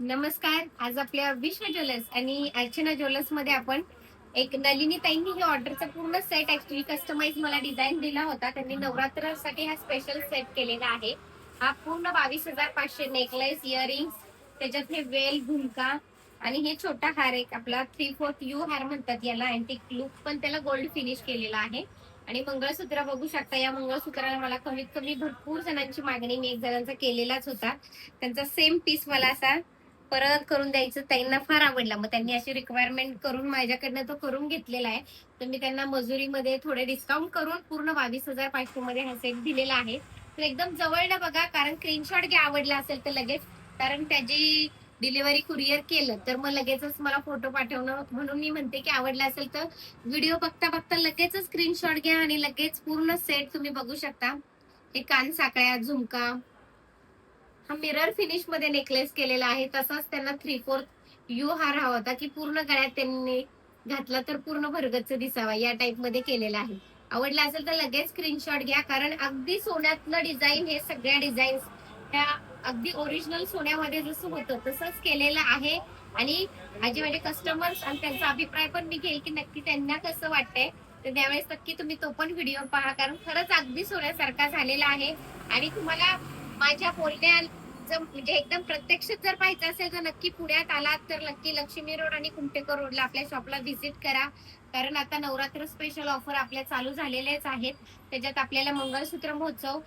नमस्कार. आज आपल्या विश्व ज्वेलर्स आणि अर्चना ज्वेलर्समध्ये आपण एक नलिनी ताईंनी हे ऑर्डरचा पूर्ण सेट ऍक्च्युली कस्टमाइज मला डिझाईन दिला होता. त्यांनी नवरात्रासाठी हा स्पेशल सेट केलेला आहे. हा पूर्ण बावीस हजार पाचशे नेकलेस इयरिंग्स त्याच्यात हे वेल झुमका आणि हे छोटा हार एक आपला थ्री फोर्थ यू हार म्हणतात याला. अँटिक लुक पण त्याला गोल्ड फिनिश केलेला आहे. आणि मंगळसूत्र बघू शकता. या मंगळसूत्राला मला कमीत कमी भरपूर जणांची मागणी मी एक जणांचा केलेलाच होता. त्यांचा सेम पीस मला असा परत करून द्यायचं त्यांना फार आवडला. मग त्यांनी अशी रिक्वायरमेंट करून माझ्याकडनं तो करून घेतलेला आहे. तर मी त्यांना मजुरीमध्ये थोडे डिस्काउंट करून पूर्ण बावीस हजार पाचशे मध्ये हा सेट दिलेला आहे. तर एकदम जवळनं बघा कारण स्क्रीनशॉट घ्या आवडला असेल तर लगेच. कारण त्याची डिलिव्हरी कुरिअर केलं तर मग लगेचच मला फोटो पाठवणं म्हणून मी म्हणते की आवडला असेल तर व्हिडिओ बघता बघता लगेचच स्क्रीनशॉट घ्या आणि लगेच पूर्ण सेट तुम्ही बघू शकता. हे कान साकळ्या झुमका हा मिरर फिनिशमध्ये नेकलेस केलेला आहे. तसाच त्यांना थ्री फोर्थ यू हार हवा होता की पूर्ण गळ्यात त्यांनी घातला तर पूर्ण भरगच्च दिसावा या टाइपमध्ये केलेला आहे. आवडला असेल तर लगेच स्क्रीनशॉट घ्या कारण अगदी सोन्यातलं डिझाईन हे सगळ्या डिझाईन्स त्या अगदी ओरिजिनल सोन्यामध्ये जसं होतं तसंच केलेलं आहे. आणि माझे माझे कस्टमर्स आणि त्यांचा अभिप्राय पण मी घेईल की नक्की त्यांना कसं वाटतंय. तर त्यावेळेस नक्की तुम्ही तो पण व्हिडिओ पहा कारण खरंच अगदी सोन्यासारखा झालेला आहे. आणि तुम्हाला माझ्या बोलण्या जर म्हणजे एकदम प्रत्यक्ष जर पाहायचं असेल तर नक्की पुण्यात आलात तर नक्की लक्ष्मी रोड आणि कुमटेकर रोडला आपल्या शॉपला व्हिजिट करा. कारण आता नवरात्र स्पेशल ऑफर आपल्या चालू झालेल्याच आहेत. त्याच्यात आपल्याला मंगळसूत्र महोत्सव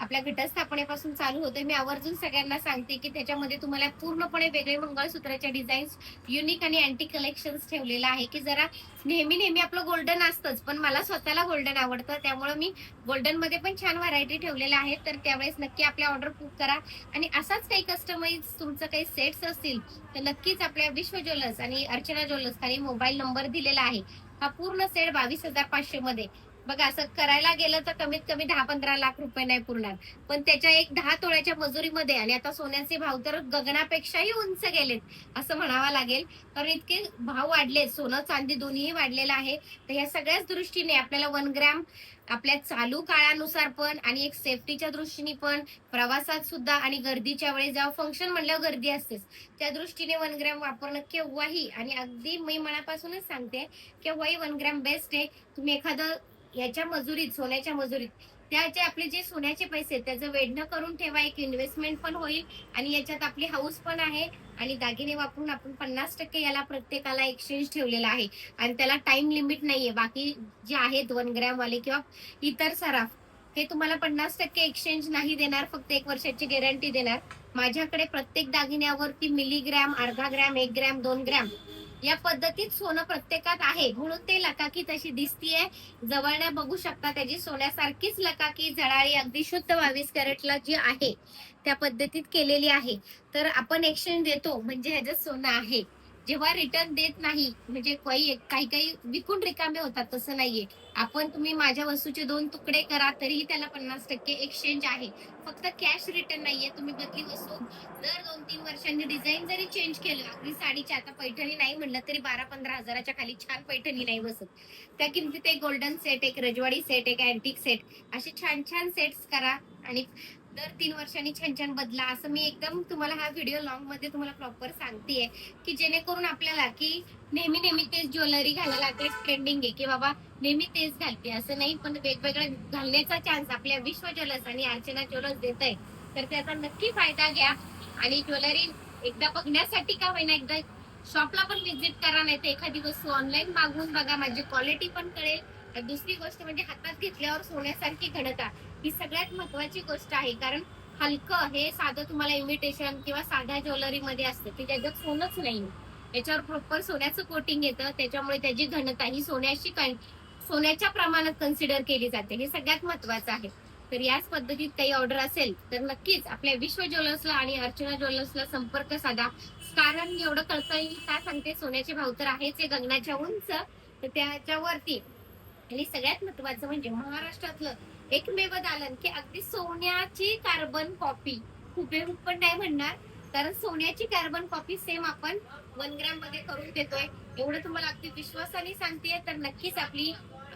आपल्या घटस्थापनेपासून चालू होतोय. मी आवर्जून सगळ्यांना सांगते की त्याच्यामध्ये तुम्हाला पूर्णपणे वेगळे मंगळसूत्राच्या डिझाईन्स युनिक आणि अँटी कलेक्शन्स ठेवलेलं आहे की जरा नेहमी नेहमी आपलं गोल्डन असतंच पण मला स्वतःला गोल्डन आवडतं. त्यामुळे मी गोल्डनमध्ये पण छान व्हरायटी ठेवलेल्या आहेत तर त्यावेळेस नक्की आपल्या ऑर्डर बुक करा. आणि असाच काही कस्टमाइज तुमचं काही सेट्स असतील तर नक्कीच आपल्या विश्व ज्वेलर्स आणि अर्चना ज्वेलर्स खाली मोबाईल नंबर दिलेला आहे. हा पूर्ण सेट बावीस हजार पाचशे मध्ये. बघा असं करायला गेलं तर कमीत कमी दहा पंधरा लाख रुपये नाही पुरणार. पण त्याच्या एक दहा तोळ्याच्या मजुरीमध्ये आणि आता सोन्याचे भाव तर गगनापेक्षाही उंच गेलेत असं म्हणावं लागेल. कारण इतके भाव वाढले सोनं चांदी दोन्हीही वाढलेलं आहे. तर या सगळ्याच दृष्टीने आपल्याला वन ग्रॅम आपल्या चालू काळानुसार पण आणि एक सेफ्टीच्या दृष्टीने पण प्रवासात सुद्धा आणि गर्दीच्या वेळेस जेव्हा फंक्शन म्हणल्यावर गर्दी असतेच त्या दृष्टीने वन ग्रॅम वापरणं केव्हाही आणि अगदी मी मनापासूनच सांगते केव्हाही वन ग्रॅम बेस्ट आहे. तुम्ही एखादं याच्या मजुरीत सोन्याच्या मजुरीत त्याचे आपले जे सोन्याचे पैसे त्याचं वेढणं करून ठेवा एक इन्व्हेस्टमेंट पण होईल आणि याच्यात आपली हाऊस पण आहे आणि दागिने वापरून आपण पन्नास टक्के याला प्रत्येकाला एक्सचेंज ठेवलेला आहे. आणि त्याला टाइम लिमिट नाहीये. बाकी जे आहेत वन ग्रॅम वाले किंवा इतर सराफ हे तुम्हाला पन्नास टक्के एक्सचेंज नाही देणार फक्त एक वर्षाची गॅरंटी देणार. माझ्याकडे प्रत्येक दागिन्यावरती मिलीग्रॅम अर्धा ग्रॅम एक ग्रॅम दोन ग्रॅम या पद्धतीत सोनं प्रत्येकात आहे. म्हणून ते लकाकी तशी दिसतीये. जवळने बघू शकता त्याची सोन्यासारखीच लकाकी झळाळी अगदी शुद्ध बावीस कॅरेटला जी आहे त्या पद्धतीत केलेली आहे. तर आपण एक्सचेंज देतो म्हणजे ह्याच्यात सोनं आहे. जेव्हा रिटर्न देत नाही म्हणजे काही काही काही विकून रिकामे होतात तसं नाहीये. आपण तुम्ही माझ्या वस्तूचे दोन तुकडे करा तरीही त्याला पन्नास टक्के एक्सचेंज आहे. फक्त कॅश रिटर्न नाहीये. तुम्ही बदली वस्तू दर दोन तीन वर्षांनी डिझाईन जरी चेंज केलं अगदी साडीच्या आता पैठणी नाही म्हणलं तरी बारा पंधरा हजाराच्या खाली छान पैठणी नाही बसत. त्या किमतीत एक गोल्डन सेट एक रजवाडी सेट एक अँटिक सेट असे छान छान सेट्स करा. आणि दर तीन वर्षांनी छान छान बदला. असं मी एकदम तुम्हाला हा व्हिडिओ लॉंगमध्ये तुम्हाला प्रॉपर सांगतेय. की जेणेकरून आपल्याला की नेहमी नेहमी तेच ज्वेलरी घालायला तेच ट्रेंडिंग आहे की बाबा नेहमी तेच घालते. असं नाही पण वेगवेगळं घालण्याचा चान्स आपल्या विश्व ज्वेलर्स आणि अर्चना ज्वेलर्स देत आहे तर त्याचा नक्की फायदा घ्या. आणि ज्वेलरी एकदा बघण्यासाठी का होईना एकदा शॉपला पण व्हिजिट करा नाही तर एखादी वस्तू ऑनलाईन मागवून बघा. माझी क्वालिटी पण कळेल. दुसरी गोष्ट म्हणजे हातात घेतल्यावर सोन्यासारखी घडता. ही सगळ्यात महत्वाची गोष्ट आहे. कारण हलकं हे साधं तुम्हाला इमिटेशन किंवा साध्या ज्वेलरी मध्ये असतं. की त्याच्यात सोनच नाही याच्यावर प्रॉपर सोन्याचं कोटिंग येतं. त्याच्यामुळे त्याची घनता ही सोन्याशी सोन्याच्या प्रमाणात कन्सिडर केली जाते. हे सगळ्यात महत्वाचं आहे. तर याच पद्धतीत काही ऑर्डर असेल तर नक्कीच आपल्या विश्व ज्वेलर्सला आणि अर्चना ज्वेलर्सला संपर्क साधा. कारण एवढं कळता येईल का सांगते सोन्याचे भाव तर आहेच. हे गगनाच्या उंच. तर त्याच्यावरती आणि सगळ्यात महत्वाचं म्हणजे महाराष्ट्रातलं एकमेव दालन की अगदी सोन्याची कार्बन कॉपी हुबेहूब पण नाही म्हणणार कारण सोन्याची कार्बन कॉपी सेम आपण वन ग्रॅममध्ये करून देतोय. एवढं तुम्हाला अगदी विश्वासाने सांगते तर नक्कीच आपली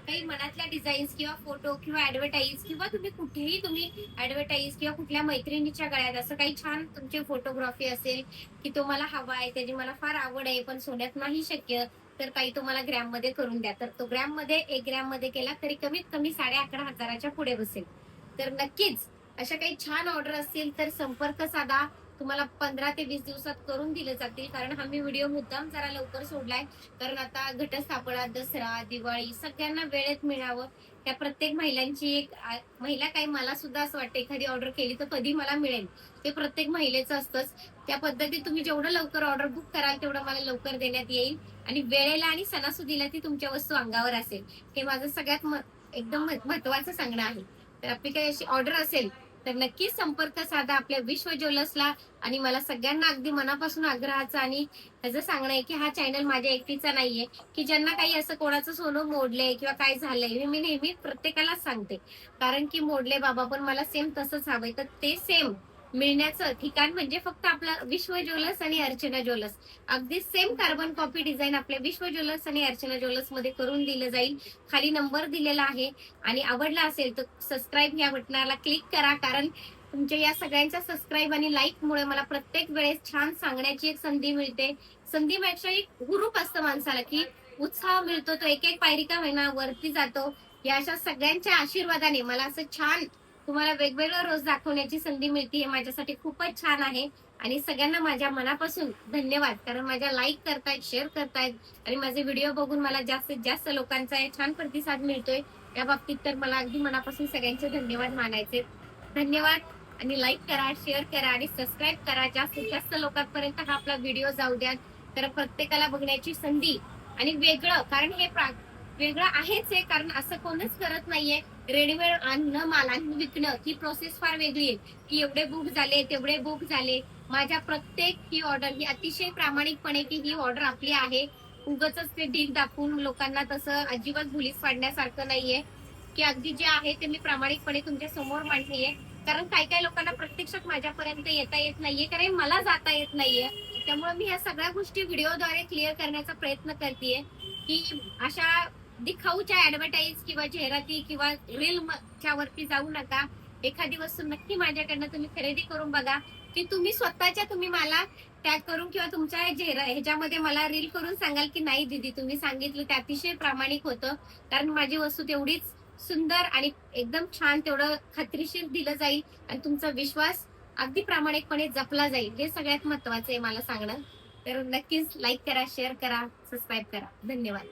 काही मनातल्या डिझाईन्स किंवा फोटो किंवा ऍडव्हर्टाईज किंवा तुम्ही कुठेही तुम्ही ऍडव्हर्टाईज किंवा कुठल्या मैत्रिणीच्या गळ्यात असं काही छान तुमची फोटोग्राफी असेल की तो मला हवा आहे त्याची मला फार आवड आहे पण सोन्यात नाही शक्य. तर काही तुम्हाला ग्रॅममध्ये करून द्या. तर तो ग्रॅममध्ये एक ग्रॅममध्ये केला तरी कमीत कमी साडे अकरा हजाराच्या पुढे बसेल. तर नक्कीच अशा काही छान ऑर्डर असतील तर संपर्क साधा. तुम्हाला पंधरा ते वीस दिवसात करून दिले जातील कारण हा मी व्हिडिओ मुद्दाम जरा लवकर सोडलाय. कारण आता घटस्थापना दसरा दिवाळी सगळ्यांना वेळेत मिळावं. त्या प्रत्येक महिलांची एक महिला काही मला सुद्धा असं वाटतं एखादी ऑर्डर केली तर कधी मला मिळेल. ते प्रत्येक महिलेचं असतंच. त्या पद्धतीत तुम्ही जेवढं लवकर ऑर्डर बुक कराल तेवढं मला लवकर देण्यात येईल. आणि वेळेला आणि सणासुदीला ती तुमच्या वस्तू अंगावर असेल. हे माझं सगळ्यात एकदम महत्वाचं सांगणं आहे. तर आपली काही अशी ऑर्डर असेल तर नक्कीच संपर्क साधा आपल्या विश्व ज्वेलर्सला. आणि मला सगळ्यांना अगदी मनापासून आग्रहाचा आणि त्याचं सांगणं आहे की हा चॅनल माझ्या एकटीचा नाहीये की ज्यांना काही असं कोणाचं सोनं मोडलंय किंवा काय झालंय हे मी नेहमी प्रत्येकालाच सांगते. कारण की मोडले बाबा पण मला सेम तसंच हवंय. तर ते सेम मिळण्याचं ठिकाण म्हणजे फक्त आपलं विश्व ज्वेलर्स आणि अर्चना ज्वेलर्स. अगदी सेम कार्बन कॉपी डिझाईन आपल्या विश्व ज्वेलर्स आणि अर्चना ज्वेलर्समध्ये करून दिलं जाईल. खाली नंबर दिलेला आहे आणि आवडला असेल तर सबस्क्राईब या बटनाला क्लिक करा कारण तुमच्या या सगळ्यांच्या सबस्क्राईब आणि लाईक मुळे मला प्रत्येक वेळेस छान सांगण्याची एक संधी मिळते. संधी पेक्षा एक हुरूप असतं माणसाला की उत्साह मिळतो तो एक एक पायरी का होईना वरती जातो. या अशा सगळ्यांच्या आशीर्वादाने मला असं छान तुम्हाला वेगवेगळं रोज दाखवण्याची संधी मिळते हे माझ्यासाठी खूपच छान आहे. आणि सगळ्यांना माझ्या मनापासून धन्यवाद. कारण माझ्या लाईक करतायत शेअर करतायत आणि माझे व्हिडिओ बघून मला जास्तीत जास्त लोकांचा छान प्रतिसाद मिळतोय. या बाबतीत तर मला अगदी मनापासून सगळ्यांचे धन्यवाद मानायचे. धन्यवाद. आणि लाईक करा शेअर करा आणि सबस्क्राईब करा. जास्तीत जास्त लोकांपर्यंत हा आपला व्हिडिओ जाऊ द्या तर प्रत्येकाला बघण्याची संधी आणि वेगळं. कारण हे प्रा- वेगळं आहेच आहे कारण असं कोणच करत नाहीये. रेडीमेड आणणं माल आणून विकणं ही प्रोसेस फार वेगळी आहे. की एवढे बुक झाले तेवढे बुक झाले. माझ्या प्रत्येक ही ऑर्डर ही अतिशय प्रामाणिकपणे की ही ऑर्डर आपली आहे. उगच ते ढीक दाखवून लोकांना तसं अजिबात भुलीस पाडण्यासारखं नाहीये. की अगदी जे आहे ते मी प्रामाणिकपणे तुमच्यासमोर मांडलीये. कारण काही काही लोकांना प्रत्यक्षात माझ्यापर्यंत येता येत नाहीये कारण मला जाता येत नाहीये. त्यामुळे मी ह्या सगळ्या गोष्टी व्हिडिओद्वारे क्लिअर करण्याचा प्रयत्न करते की अशा दिखाऊच्या ऍडव्हर्टाईज किंवा जाहिराती किंवा रील च्या वरती जाऊ नका. एखादी वस्तू नक्की माझ्याकडनं तुम्ही खरेदी करून बघा की तुम्ही स्वतःच्या तुम्ही मला टॅग करून किंवा तुमच्या ह्याच्यामध्ये मला रील करून सांगाल की नाही दिदी तुम्ही सांगितलं ते अतिशय प्रामाणिक होतं. कारण माझी वस्तू तेवढीच सुंदर आणि एकदम छान तेवढं खात्रीशीर दिलं जाईल आणि तुमचा विश्वास अगदी प्रामाणिकपणे जपला जाईल. हे सगळ्यात महत्वाचं आहे मला सांगणं. तर नक्कीच लाईक करा शेअर करा सबस्क्राईब करा. धन्यवाद.